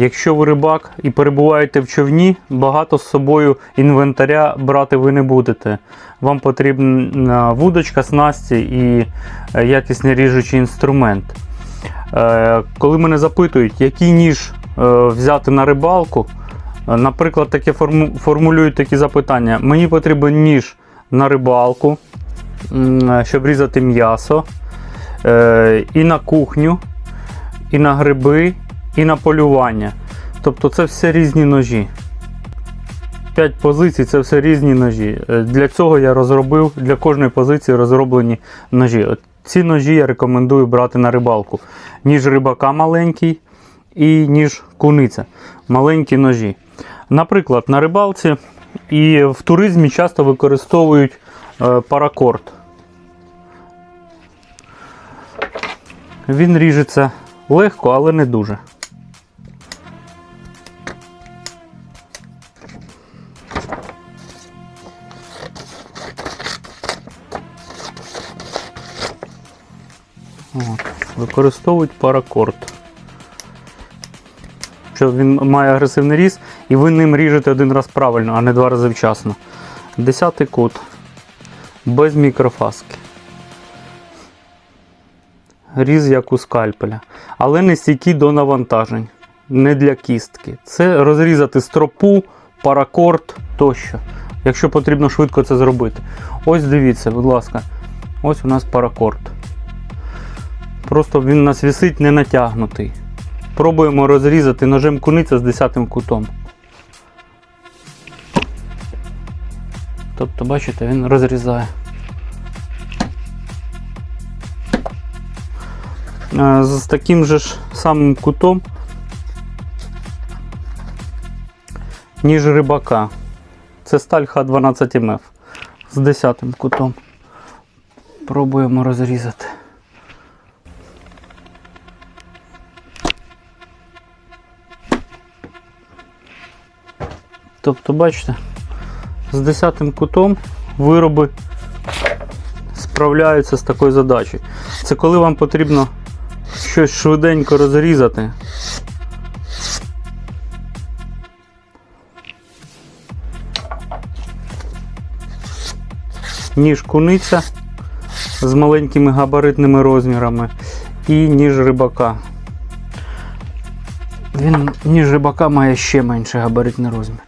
Якщо ви рибак і перебуваєте в човні, багато з собою інвентаря брати ви не будете. Вам потрібна вудочка, снасті і е, якісний ріжучий інструмент. Е, Коли мене запитують, який ніж е, взяти на рибалку, наприклад, таке форму- формулюють такі запитання. Мені потрібен ніж на рибалку, щоб різати м'ясо, і на кухню, і на гриби, і на полювання. Тобто це все різні ножі. 5 позицій це все різні ножі. Е, Для цього я розробив для кожної позиції розроблені ножі. От ці ножі я рекомендую брати на рибалку. Ніж рибака маленький і ніж куниця. Маленькі ножі. Наприклад, на рибалці і в туризмі часто використовують е, паракорд. Він ріжеться легко, але не дуже. От. Використовують паракорд. Що він має агресивний різ, і ви ним ріжете один раз правильно, а не два рази вчасно. Десятий кут. Без мікрофаски. Різ як у скальпеля. Але не стійкий до навантажень. Не для кістки. Це розрізати стропу, паракорд тощо. Якщо потрібно швидко це зробити. Ось дивіться, будь ласка. Ось у нас паракорд. Просто він у нас висить не натягнутий. Пробуємо розрізати ножем куниця з 10 кутом. Тобто, бачите, він розрізає. Е, З таким же ж самим кутом, ніж рибака. Це сталь Х12МФ з 10 кутом. Пробуємо розрізати. Тобто, бачите, з 10 кутом вироби справляються з такою задачею. Це коли вам потрібно щось швиденько розрізати. Ніж куниця з маленькими габаритними розмірами і ніж рибака. Він ніж рибака має ще менший габаритний розмір.